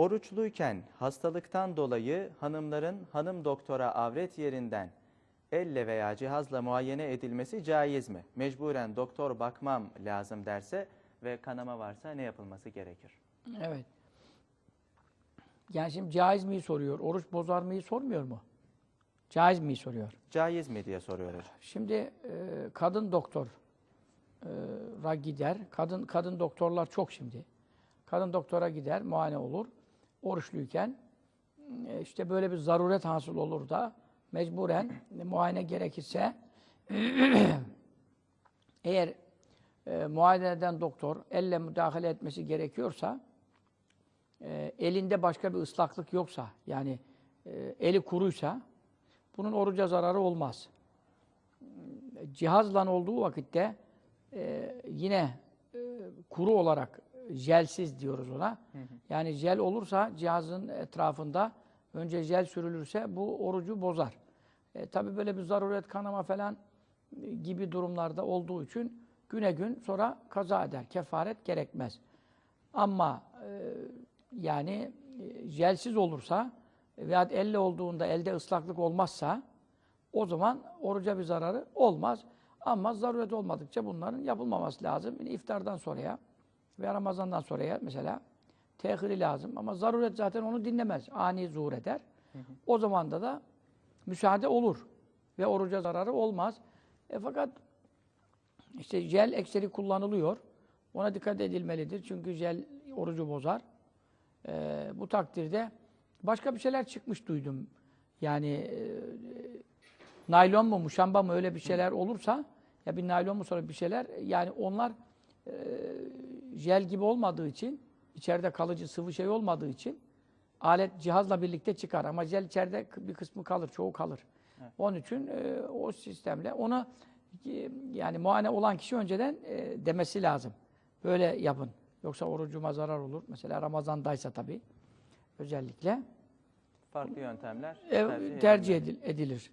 Oruçluyken hastalıktan dolayı hanımların hanım doktora avret yerinden elle veya cihazla muayene edilmesi caiz mi? Mecburen doktor bakmam lazım derse ve kanama varsa ne yapılması gerekir? Evet. Yani şimdi caiz miyi soruyor, oruç bozar mıyı sormuyor mu? Caiz miyi soruyor. Caiz mi diye soruyor hocam. Şimdi e, kadın doktor e, ra gider. Kadın kadın doktorlar çok şimdi. Kadın doktora gider, muayene olur. Oruçluyken e, işte böyle bir zaruret hasıl olur da mecburen muayene gerekirse eğer e, muayene eden doktor elle müdahale etmesi gerekiyorsa e, elinde başka bir ıslaklık yoksa yani e, eli kuruysa bunun oruca zararı olmaz. Cihazla olduğu vakitte e, yine e, kuru olarak jelsiz diyoruz ona. Yani jel olursa cihazın etrafında önce jel sürülürse bu orucu bozar. E, tabii böyle bir zaruret kanama falan e, gibi durumlarda olduğu için güne gün sonra kaza eder. Kefaret gerekmez. Ama e, yani e, jelsiz olursa veya elle olduğunda elde ıslaklık olmazsa o zaman oruca bir zararı olmaz. Ama zaruret olmadıkça bunların yapılmaması lazım. İftardan sonraya ve Ramazan'dan sonraya mesela tehiri lazım. Ama zaruret zaten onu dinlemez. Ani zuhur eder. O zaman da da müsaade olur. Ve oruca zararı olmaz. E fakat işte jel ekseri kullanılıyor. Ona dikkat edilmelidir. Çünkü jel orucu bozar. E, bu takdirde başka bir şeyler çıkmış duydum. Yani e, naylon mu, muşamba mı öyle bir şeyler olursa ya bir naylon mu sonra bir şeyler yani onlar e, jel gibi olmadığı için içeride kalıcı sıvı şey olmadığı için alet cihazla birlikte çıkar ama jel içeride bir kısmı kalır, çoğu kalır. Onun için e, o sistemle onu e, yani muayene olan kişi önceden e, demesi lazım. Böyle yapın. Yoksa orucuma zarar olur. Mesela Ramazan'daysa tabii özellikle Farklı yöntemler e, tercih edilmeli. edil- edilir.